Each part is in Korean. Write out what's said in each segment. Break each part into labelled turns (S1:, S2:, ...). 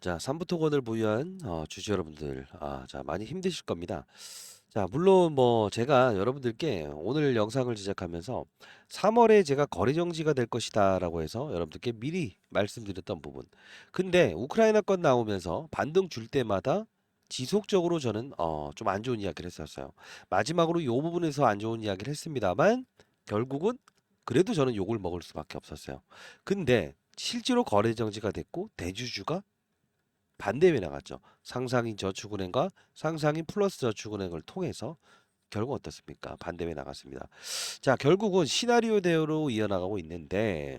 S1: 자, 삼부토건을 보유한 어, 주주 여러분들, 아, 자, 많이 힘드실 겁니다. 자, 물론 뭐 제가 여러분들께 오늘 영상을 제작하면서 3월에 제가 거래 정지가 될 것이다라고 해서 여러분들께 미리 말씀드렸던 부분. 근데 우크라이나 건 나오면서 반등 줄 때마다 지속적으로 저는 어, 좀 안 좋은 이야기를 했었어요. 마지막으로 이 부분에서 안 좋은 이야기를 했습니다만 결국은 그래도 저는 욕을 먹을 수밖에 없었어요. 근데 실제로 거래 정지가 됐고 대주주가 반대에 나갔죠. 상상인 저축은행과 상상인 플러스 저축은행을 통해서 결국 어떻습니까? 반대에 나갔습니다. 자, 결국은 시나리오대로 이어나가고 있는데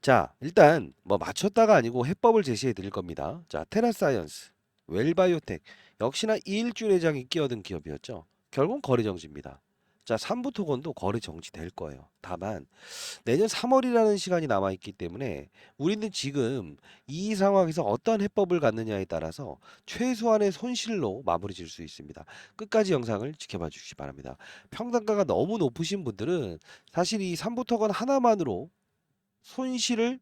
S1: 자, 일단 뭐 맞췄다가 아니고 해법을 제시해 드릴 겁니다. 자, 테라사이언스, 웰바이오텍 역시나 이일주 내장이 끼어든 기업이었죠. 결국 거래 정지입니다. 자, 삼부토건도 거래 정지될 거예요. 다만 내년 3월이라는 시간이 남아 있기 때문에 우리는 지금 이 상황에서 어떤 해법을 갖느냐에 따라서 최소한의 손실로 마무리 질 수 있습니다. 끝까지 영상을 지켜봐 주시기 바랍니다. 평단가가 너무 높으신 분들은 사실 이 삼부토건 하나만으로 손실을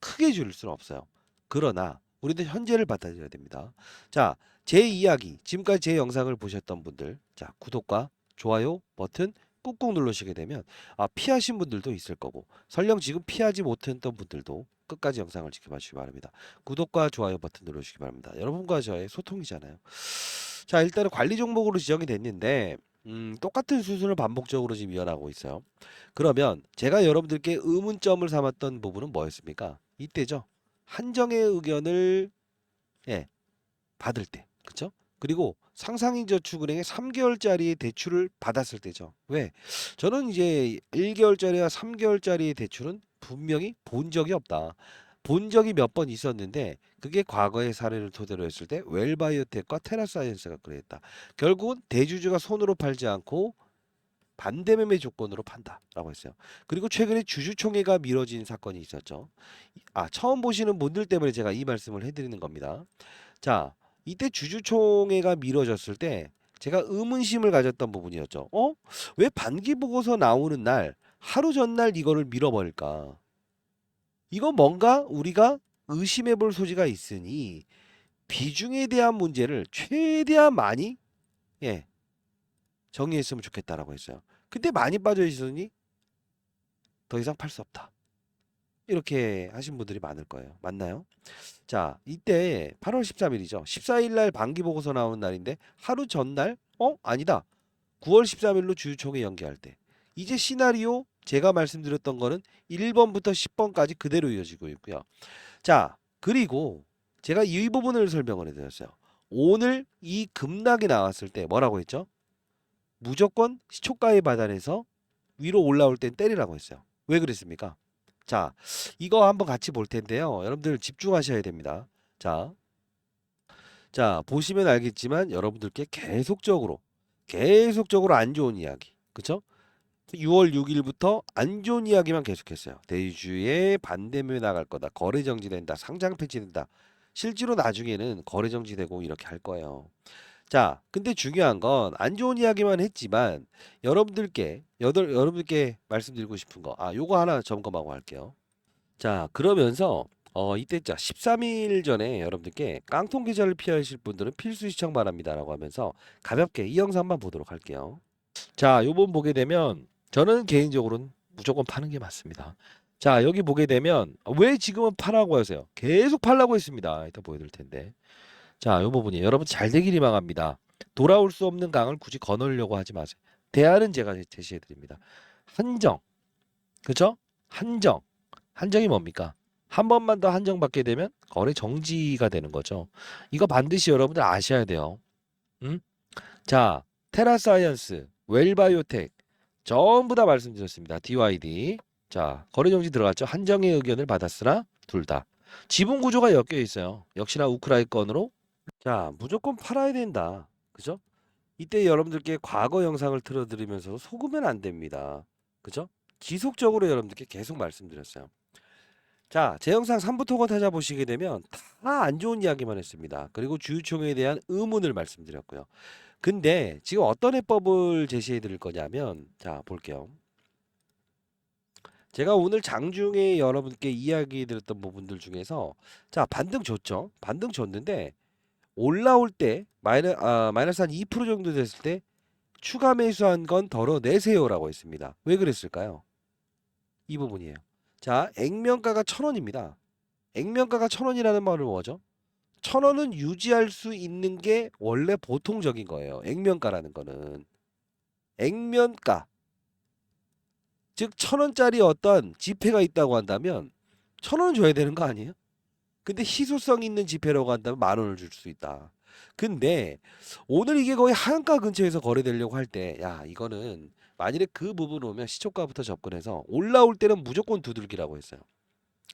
S1: 크게 줄 수는 없어요. 그러나 우리는 현재를 받아들여야 됩니다. 자, 제 이야기, 지금까지 제 영상을 보셨던 분들, 자, 구독과 좋아요 버튼 꾹꾹 누르시게 되면 아, 피하신 분들도 있을 거고 설령 지금 피하지 못했던 분들도 끝까지 영상을 지켜봐 주시기 바랍니다. 구독과 좋아요 버튼 누르시기 바랍니다. 여러분과 저의 소통이잖아요. 자, 일단은 관리 종목으로 지정이 됐는데 음, 똑같은 수순을 반복적으로 지금 이어나가고 있어요. 그러면 제가 여러분들께 의문점을 삼았던 부분은 뭐였습니까? 이때죠. 한정의 의견을 예, 받을 때. 그쵸? 그리고 상상인 저축은행에 3개월짜리 대출을 받았을 때죠. 왜? 저는 이제 1개월짜리와 3개월짜리 대출은 분명히 본 적이 없다. 본 적이 몇 번 있었는데 그게 과거의 사례를 토대로 했을 때 웰바이오텍과 테라사이언스가 그랬다. 결국은 대주주가 손으로 팔지 않고 반대 매매 조건으로 판다라고 했어요. 그리고 최근에 주주총회가 미뤄진 사건이 있었죠. 아, 처음 보시는 분들 때문에 제가 이 말씀을 해드리는 겁니다. 자, 이때 주주총회가 미뤄졌을 때 제가 의문심을 가졌던 부분이었죠. 어? 왜 반기 보고서 나오는 날 하루 전날 이거를 밀어버릴까? 이거 뭔가 우리가 의심해 볼 소지가 있으니 비중에 대한 문제를 최대한 많이 예, 정리했으면 좋겠다라고 했어요. 근데 많이 빠져 있으니 더 이상 팔 수 없다. 이렇게 하신 분들이 많을 거예요. 맞나요? 자, 이때 8월 13일이죠. 14일 날 반기 보고서 나오는 날인데 하루 전날 어? 아니다. 9월 13일로 주주총회 연기할 때. 이제 시나리오 제가 말씀드렸던 거는 1번부터 10번까지 그대로 이어지고 있고요. 자, 그리고 제가 이 부분을 설명을 해 드렸어요. 오늘 이 급락이 나왔을 때 뭐라고 했죠? 무조건 시초가에 받아내서 위로 올라올 땐 때리라고 했어요. 왜 그랬습니까? 자, 이거 한번 같이 볼 텐데요. 여러분들 집중하셔야 됩니다. 자, 자, 보시면 알겠지만 여러분들께 계속적으로, 계속적으로 안 좋은 이야기. 그쵸? 6월 6일부터 안 좋은 이야기만 계속했어요. 대주주의 반대매 나갈 거다. 거래 정지된다. 상장 폐지된다. 실제로 나중에는 거래 정지되고 이렇게 할 거예요. 자, 근데 중요한 건 안 좋은 이야기만 했지만 여러분들께 여덟 여러분들께 말씀드리고 싶은 거. 아, 요거 하나 점검하고 할게요. 자, 그러면서 어, 이때 자 13일 전에 여러분들께 깡통 계좌를 피하실 분들은 필수 시청 바랍니다라고 하면서 가볍게 이 영상만 보도록 할게요. 자, 요번 보게 되면 저는 개인적으로는 무조건 파는 게 맞습니다. 자, 여기 보게 되면 왜 지금은 파라고 하세요? 계속 팔라고 했습니다. 이따 보여드릴 텐데. 자, 요 부분이 여러분 잘 되길 희망합니다. 돌아올 수 없는 강을 굳이 거놓으려고 하지 마세요. 대안은 제가 제시해 드립니다. 한정. 그죠? 한정. 한정이 뭡니까? 한 번만 더 한정 받게 되면 거래 정지가 되는 거죠. 이거 반드시 여러분들 아셔야 돼요. 음? 자, 테라사이언스, 웰바이오텍 전부 다 말씀드렸습니다. DYD. 자, 거래 정지 들어갔죠. 한정의 의견을 받았으나 둘 다. 지분 구조가 엮여 있어요. 역시나 우크라이 건으로 자, 무조건 팔아야 된다. 그죠? 이때 여러분들께 과거 영상을 틀어드리면서 속으면 안 됩니다. 그죠? 지속적으로 여러분들께 계속 말씀드렸어요. 자, 제 영상 3부터 찾아보시게 되면 다 안 좋은 이야기만 했습니다. 그리고 주유총회에 대한 의문을 말씀드렸고요. 근데 지금 어떤 해법을 제시해 드릴 거냐면, 자, 볼게요. 제가 오늘 장중에 여러분께 이야기 드렸던 부분들 중에서 자 반등 줬죠. 반등 줬는데 올라올 때 마이너, 아, 마이너스 한 2% 정도 됐을 때 추가 매수한 건 덜어내세요라고 했습니다. 왜 그랬을까요? 이 부분이에요. 자, 액면가가 천 원입니다. 액면가가 천 원이라는 말은 뭐죠? 천 원은 유지할 수 있는 게 원래 보통적인 거예요. 액면가라는 거는 액면가 즉 천 원짜리 어떤 지폐가 있다고 한다면 천 원은 줘야 되는 거 아니에요? 근데 희소성 있는 지폐라고 한다면 만 원을 줄 수 있다. 근데 오늘 이게 거의 하한가 근처에서 거래되려고 할 때 야 이거는 만일에 그 부분 오면 시초가부터 접근해서 올라올 때는 무조건 두들기라고 했어요.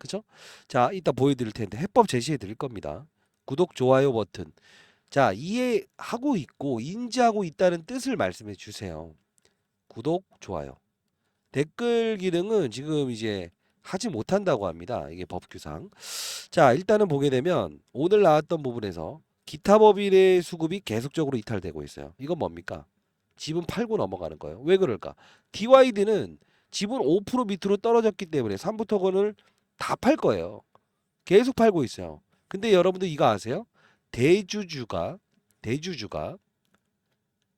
S1: 그쵸? 자 이따 보여드릴 텐데 해법 제시해 드릴 겁니다. 구독 좋아요 버튼 자 이해하고 있고 인지하고 있다는 뜻을 말씀해 주세요. 구독 좋아요 댓글 기능은 지금 이제 하지 못한다고 합니다. 이게 법규상. 자, 일단은 보게 되면 오늘 나왔던 부분에서 기타 법인의 수급이 계속적으로 이탈되고 있어요. 이건 뭡니까? 지분 팔고 넘어가는 거예요. 왜 그럴까? DYD는 지분 5% 밑으로 떨어졌기 때문에 3부터건을 다 팔 거예요. 계속 팔고 있어요. 근데 여러분들 이거 아세요? 대주주가 대주주가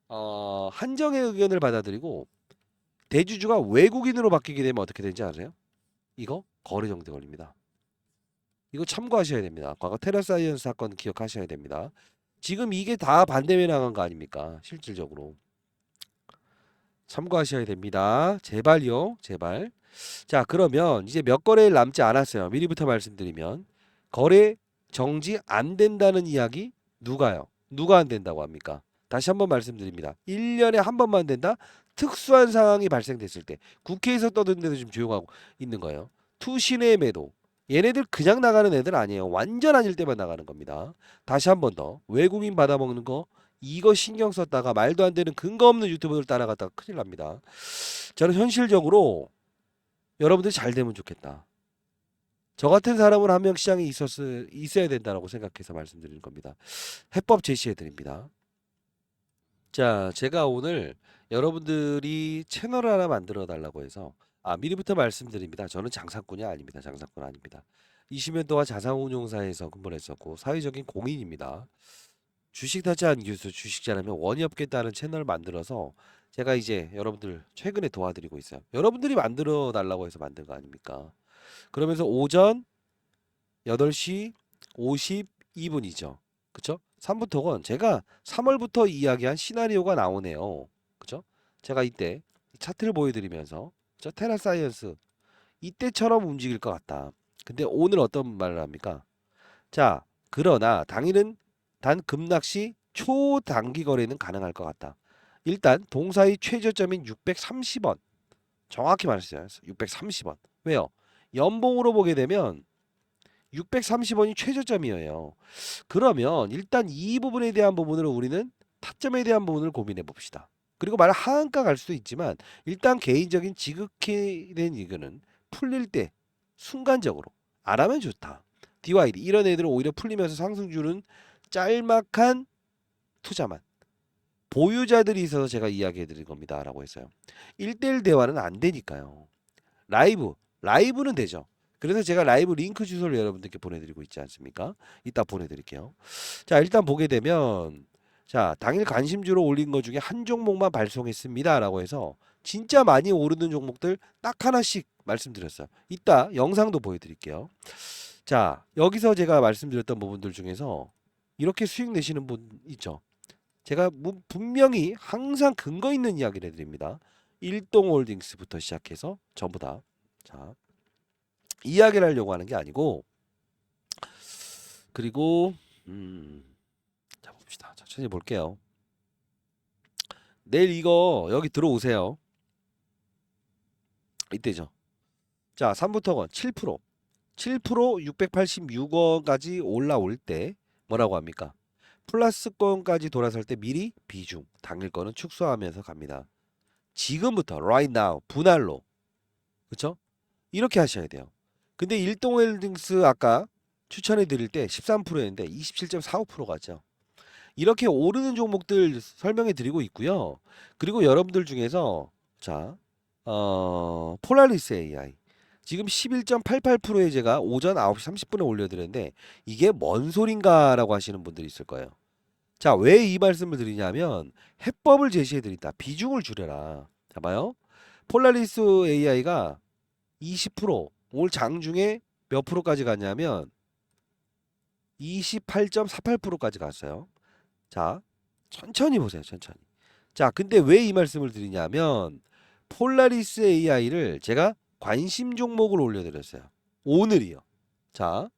S1: 어, 한정의 의견을 받아들이고 대주주가 외국인으로 바뀌게 되면 어떻게 되는지 아세요? 이거 거래 정지 걸립니다. 이거 참고하셔야 됩니다. 과거 테라사이언스 사건 기억하셔야 됩니다. 지금 이게 다 반대에 나간 거 아닙니까? 실질적으로. 참고하셔야 됩니다. 제발요. 제발. 자, 그러면 이제 몇 거래일 남지 않았어요. 미리부터 말씀드리면 거래 정지 안 된다는 이야기 누가요? 누가 안 된다고 합니까? 다시 한번 말씀드립니다. 1년에 한 번만 된다? 특수한 상황이 발생됐을 때 국회에서 떠드는데도 지금 조용하고 있는 거예요. 투신의 매도. 얘네들 그냥 나가는 애들 아니에요. 완전 아닐 때만 나가는 겁니다. 다시 한 번 더. 외국인 받아먹는 거 이거 신경 썼다가 말도 안 되는 근거 없는 유튜브를 따라갔다가 큰일 납니다. 저는 현실적으로 여러분들이 잘 되면 좋겠다. 저 같은 사람은 한 명 시장에 있었, 있어야 된다라고 생각해서 말씀드리는 겁니다. 해법 제시해 드립니다. 자, 제가 오늘 여러분들이 채널을 하나 만들어 달라고 해서 아, 미리부터 말씀드립니다. 저는 장사꾼이 아닙니다. 장사꾼 아닙니다. 20년 동안 자산운용사에서 근무를 했었고 사회적인 공인입니다. 주식 타지한 교수 주식자라면 원이 없겠다는 채널을 만들어서 제가 이제 여러분들 최근에 도와드리고 있어요. 여러분들이 만들어 달라고 해서 만든 거 아닙니까? 그러면서 오전 8시 52분이죠. 그쵸? 3부터건 제가 3월부터 이야기한 시나리오가 나오네요. 제가 이때 차트를 보여드리면서 저 테라 사이언스 이때처럼 움직일 것 같다. 근데 오늘 어떤 말을 합니까? 자, 그러나 당일은 단 급락시 초단기 거래는 가능할 것 같다. 일단 동사의 최저점인 630원 정확히 말했어요. 630원. 왜요? 연봉으로 보게 되면 630원이 최저점이에요. 그러면 일단 이 부분에 대한 부분을 우리는 타점에 대한 부분을 고민해 봅시다. 그리고 말 하한가 갈 수도 있지만 일단 개인적인 지극히 된 이거는 풀릴 때 순간적으로 안 하면 좋다. DYD 이런 애들은 오히려 풀리면서 상승주는 짤막한 투자만 보유자들이 있어서 제가 이야기해 드릴 겁니다. 라고 했어요. 1대1 대화는 안 되니까요. 라이브, 라이브는 되죠. 그래서 제가 라이브 링크 주소를 여러분들께 보내드리고 있지 않습니까? 이따 보내드릴게요. 자, 일단 보게 되면 자, 당일 관심주로 올린 것 중에 한 종목만 발송했습니다. 라고 해서 진짜 많이 오르는 종목들 딱 하나씩 말씀드렸어요. 이따 영상도 보여드릴게요. 자, 여기서 제가 말씀드렸던 부분들 중에서 이렇게 수익 내시는 분 있죠. 제가 무- 분명히 항상 근거 있는 이야기를 해드립니다. 일동홀딩스부터 시작해서 전부 다. 자, 이야기를 하려고 하는 게 아니고 그리고 음, 자 봅시다. 천천히 볼게요. 내일 이거 여기 들어오세요. 이때죠. 자, 3부터건 7%. 7% 686원까지 올라올 때 뭐라고 합니까? 플러스권까지 돌아설 때 미리 비중, 당일 거는 축소하면서 갑니다. 지금부터 right now 분할로. 그렇죠? 이렇게 하셔야 돼요. 근데 일동홀딩스 아까 추천해 드릴 때 13%였는데 27.45% 가죠. 이렇게 오르는 종목들 설명해 드리고 있고요. 그리고 여러분들 중에서 자, 어, 폴라리스 AI 지금 11.88%에 제가 오전 9시 30분에 올려드렸는데 이게 뭔 소린가라고 하시는 분들이 있을 거예요. 자, 왜 이 말씀을 드리냐면 해법을 제시해 드린다. 비중을 줄여라. 자, 봐요. 폴라리스 AI가 20% 오늘 장중에 몇 프로까지 갔냐면 28.48%까지 갔어요. 자, 천천히 보세요. 천천히. 자, 근데 왜 이 말씀을 드리냐면 폴라리스 AI를 제가 관심 종목을 올려드렸어요. 오늘이요. 자,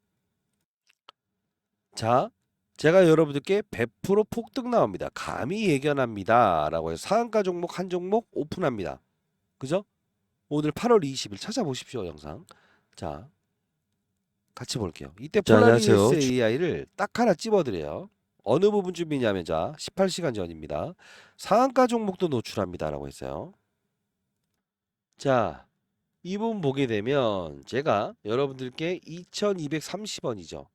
S1: 자, 제가 여러분들께 100% 폭등 나옵니다. 감히 예견합니다. 라고 해서 상한가 종목 한 종목 오픈합니다. 그죠? 오늘 8월 20일 찾아보십시오. 영상. 자, 같이 볼게요. 이때
S2: 자,
S1: 폴라리스
S2: 안녕하세요.
S1: AI를 딱 하나 찝어드려요. 어느 부분쯤이냐면 자, 18시간 전입니다. 상한가 종목도 노출합니다라고 했어요. 자, 이 부분 보게 되면 제가 여러분들께 2230원이죠.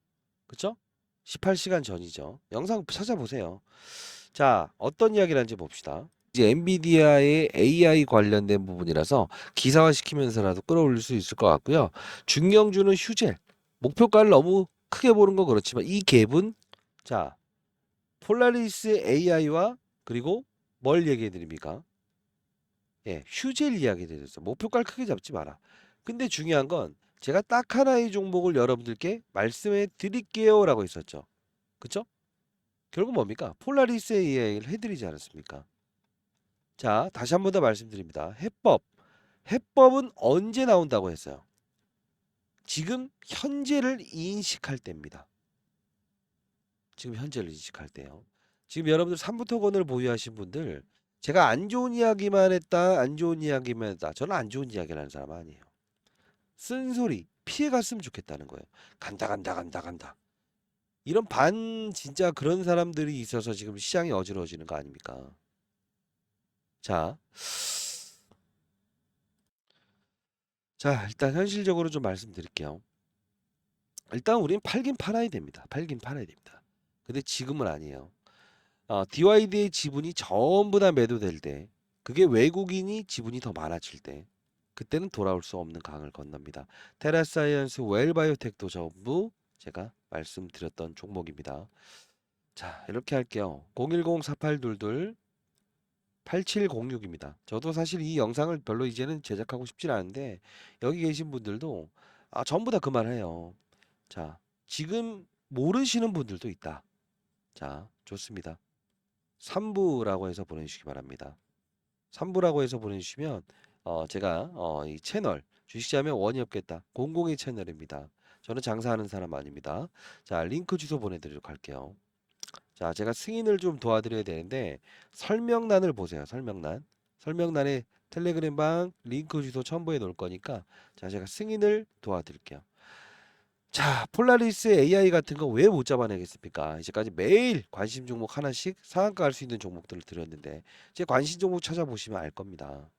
S1: 그쵸? 18시간 전이죠. 영상 찾아보세요. 자, 어떤 이야기를 하는지 봅시다. 이제 엔비디아의 AI 관련된 부분이라서 기사화 시키면서라도 끌어올릴 수 있을 것 같고요. 중경주는 휴젤. 목표가를 너무 크게 보는 건 그렇지만 이 갭은 자, 폴라리스 AI와 그리고 뭘 얘기해 드립니까? 예, 휴젤 이야기 드렸어요. 목표가를 크게 잡지 마라. 근데 중요한 건 제가 딱 하나의 종목을 여러분들께 말씀해 드릴게요라고 했었죠. 그쵸? 결국 뭡니까? 폴라리스 AI를 해드리지 않았습니까? 자, 다시 한 번 더 말씀드립니다. 해법. 해법은 언제 나온다고 했어요? 지금 현재를 인식할 때입니다. 지금 현재를 인식할 때요. 지금 여러분들 삼부토건을 보유하신 분들 제가 안 좋은 이야기만 했다, 안 좋은 이야기만 했다. 저는 안 좋은 이야기를 하는 사람 아니에요. 쓴소리 피해갔으면 좋겠다는 거예요. 간다 간다 간다 간다. 이런 반 진짜 그런 사람들이 있어서 지금 시장이 어지러워지는 거 아닙니까? 자. 자, 일단 현실적으로 좀 말씀드릴게요. 일단 우린 팔긴 팔아야 됩니다. 팔긴 팔아야 됩니다. 근데 지금은 아니에요. 어, DYD의 지분이 전부 다 매도될 때, 그게 외국인이 지분이 더 많아질 때, 그때는 돌아올 수 없는 강을 건넙니다. 테라사이언스, 웰바이오텍도 전부 제가 말씀드렸던 종목입니다. 자, 이렇게 할게요. 010-4822 8706입니다. 저도 사실 이 영상을 별로 이제는 제작하고 싶진 않은데 여기 계신 분들도 아, 전부 다그말 해요. 자, 지금 모르시는 분들도 있다. 자, 좋습니다. 3부라고 해서 보내주시기 바랍니다. 3부라고 해서 보내주시면 어, 제가 어, 이 채널 주식자면 원이 없겠다. 공공의 채널입니다. 저는 장사하는 사람 아닙니다. 자, 링크 주소 보내드리도록 할게요. 자, 제가 승인을 좀 도와드려야 되는데 설명란을 보세요. 설명란. 설명란에 텔레그램 방 링크 주소 첨부해 놓을 거니까 자, 제가 승인을 도와드릴게요. 자, 폴라리스 AI 같은 거 왜 못 잡아내겠습니까? 이제까지 매일 관심 종목 하나씩 상한가 할 수 있는 종목들을 드렸는데 제 관심 종목 찾아보시면 알 겁니다.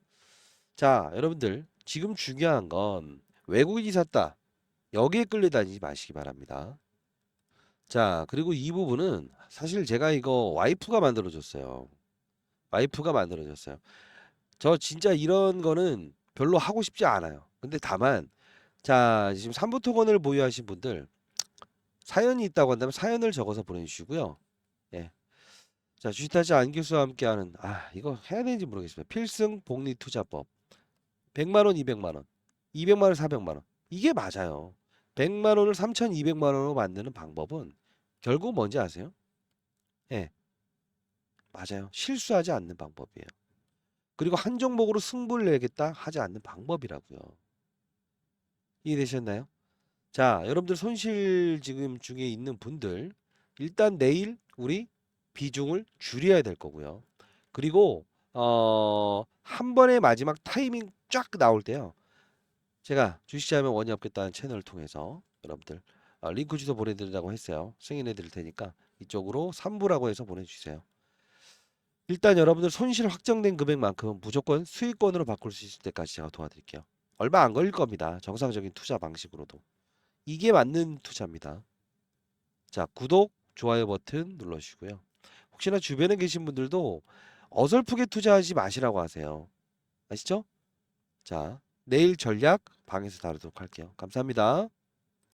S1: 자, 여러분들 지금 중요한 건 외국인이 샀다. 여기에 끌려다니지 마시기 바랍니다. 자, 그리고 이 부분은 사실 제가 이거 와이프가 만들어줬어요. 와이프가 만들어줬어요. 저 진짜 이런 거는 별로 하고 싶지 않아요. 근데 다만, 자, 지금 삼부토건을 보유하신 분들, 사연이 있다고 한다면 사연을 적어서 보내주시고요. 예. 자, 주식타지 안 교수와 함께하는, 아, 이거 해야 되는지 모르겠습니다. 필승 복리 투자법. 100만 원, 200만 원. 200만 원, 400만 원. 이게 맞아요. 100만 원을 3,200만 원으로 만드는 방법은 결국 뭔지 아세요? 예. 맞아요. 실수하지 않는 방법이에요. 그리고 한 종목으로 승부를 내겠다 하지 않는 방법이라고요. 이해되셨나요? 자, 여러분들 손실 지금 중에 있는 분들 일단 내일 우리 비중을 줄여야 될 거고요. 그리고 어, 한 번의 마지막 타이밍 쫙 나올 때요. 제가 주식자면 원이 없겠다는 채널을 통해서 여러분들 어, 링크 주소 보내드린다고 했어요. 승인해 드릴 테니까 이쪽으로 3부라고 해서 보내주세요. 일단 여러분들 손실 확정된 금액만큼은 무조건 수익권으로 바꿀 수 있을 때까지 제가 도와드릴게요. 얼마 안 걸릴 겁니다. 정상적인 투자 방식으로도. 이게 맞는 투자입니다. 자, 구독, 좋아요 버튼 눌러주시고요. 혹시나 주변에 계신 분들도 어설프게 투자하지 마시라고 하세요. 아시죠? 자, 내일 전략 방에서 다루도록 할게요. 감사합니다.